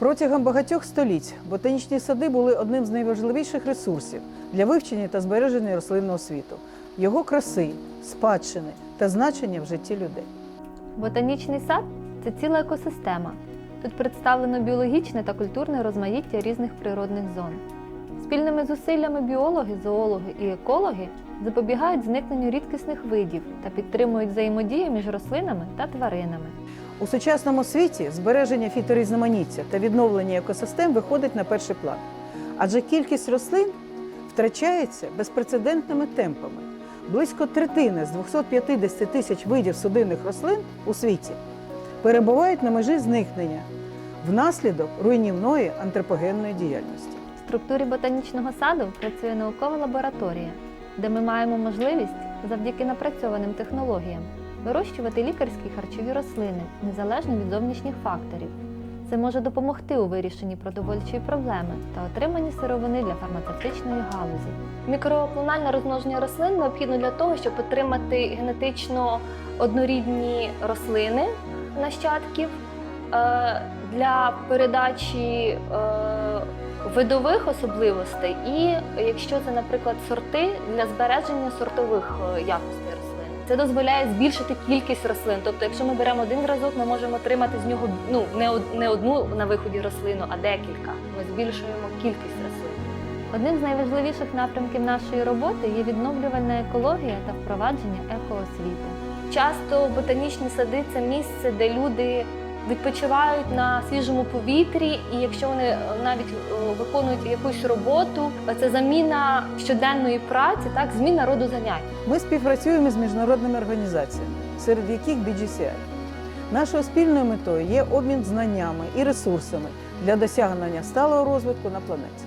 Протягом багатьох століть ботанічні сади були одним з найважливіших ресурсів для вивчення та збереження рослинного світу, його краси, спадщини та значення в житті людей. Ботанічний сад це ціла екосистема. Тут представлено біологічне та культурне розмаїття різних природних зон. Спільними зусиллями біологи, зоологи і екологи запобігають зникненню рідкісних видів та підтримують взаємодію між рослинами та тваринами. У сучасному світі збереження фіторізноманіття та відновлення екосистем виходить на перший план, адже кількість рослин втрачається безпрецедентними темпами. Близько третини з 250 тисяч видів судинних рослин у світі перебувають на межі зникнення внаслідок руйнівної антропогенної діяльності. В структурі ботанічного саду працює наукова лабораторія, де ми маємо можливість завдяки напрацьованим технологіям вирощувати лікарські харчові рослини незалежно від зовнішніх факторів. Це може допомогти у вирішенні продовольчої проблеми та отриманні сировини для фармацевтичної галузі. Мікроклональне розмноження рослин необхідно для того, щоб отримати генетично однорідні рослини нащадків е, для передачі е, видових особливостей, і якщо це, наприклад, сорти для збереження сортових е, якостей рослин. Це дозволяє збільшити кількість рослин. Тобто, якщо ми беремо один зразок, ми можемо отримати з нього ну не одну на виході рослину, а декілька. Ми збільшуємо кількість рослин. Одним з найважливіших напрямків нашої роботи є відновлювальна екологія та впровадження екоосвіти. Часто ботанічні сади це місце, де люди відпочивають на свіжому повітрі, і якщо вони е, навіть е, виконують якусь роботу, це заміна щоденної праці, так зміна роду занять. Ми співпрацюємо з міжнародними організаціями, серед яких BGCI. Нашою спільною метою є обмін знаннями і ресурсами для досягнення сталого розвитку на планеті.